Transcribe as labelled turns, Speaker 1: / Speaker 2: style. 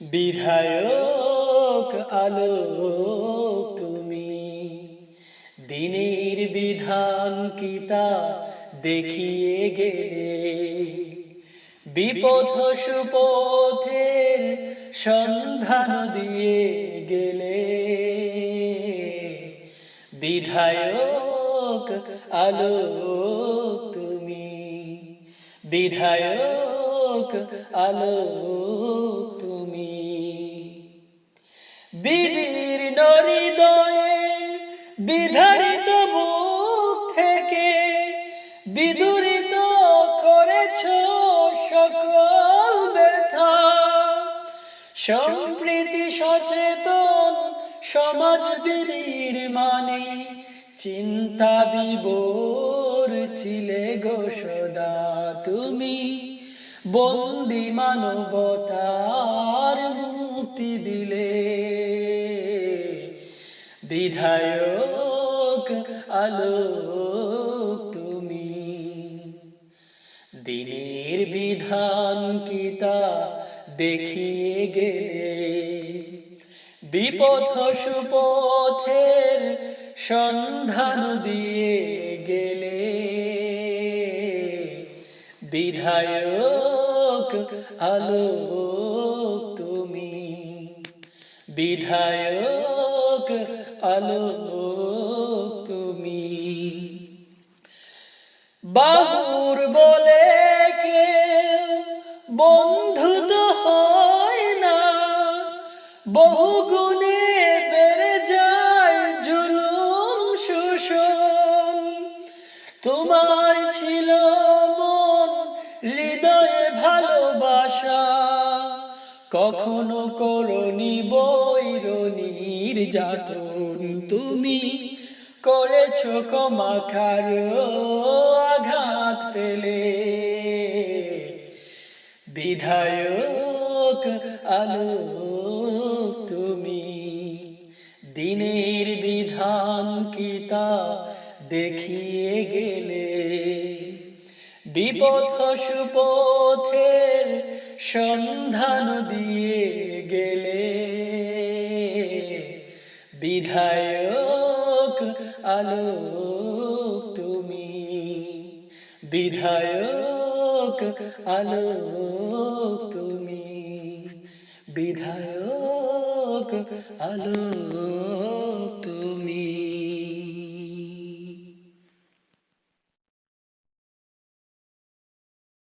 Speaker 1: বিধায়ক আলো তুমি। দিনের বিধান কিতা দেখিয়ে গেলে। বিপথ সুপথের সন্ধান দিয়ে গেলে। বিধায়ক আলো তুমি। বিধায়ক আলোক তুমি। বিদীর্ণ হৃদয়ে বিধারিত বুক থেকে বিদুরিত করেছ সকল ব্যথা। সম্প্রীতি সচেতন, সমাজ বিধির মানে চিন্তা বিবোর ছিলে গো সদা তুমি। বন্দি মানবতার মুক্তি দিলে। বিধায়ক আলোক তুমি। দিনের বিধান কিতা দেখিয়ে গেলে? বিপথ সুপথের সন্ধান দিয়ে গেলে। বিধায়ক আলো তুমি। বিধায়ক, আলোক তুমি। বাহুর বলে কেউ বন্ধু তো হয় না। বহু গুণে বেড়ে যায় জুলুম, শোষণ। তোমার ভালোবাসা। কখনো করনি বৈরনির যাতন তুমি। করেছ কমাখার আঘাত পেলে। বিধায়ক আলোক তুমি। দিনের বিধান কিতা দেখিয়ে গেলে? বিপথ সুপথের সন্ধান দিয়ে গেলে বিধায়ক আলোক তুমি বিধায়ক আলোক তুমি বিধায়ক আলোক তুমি।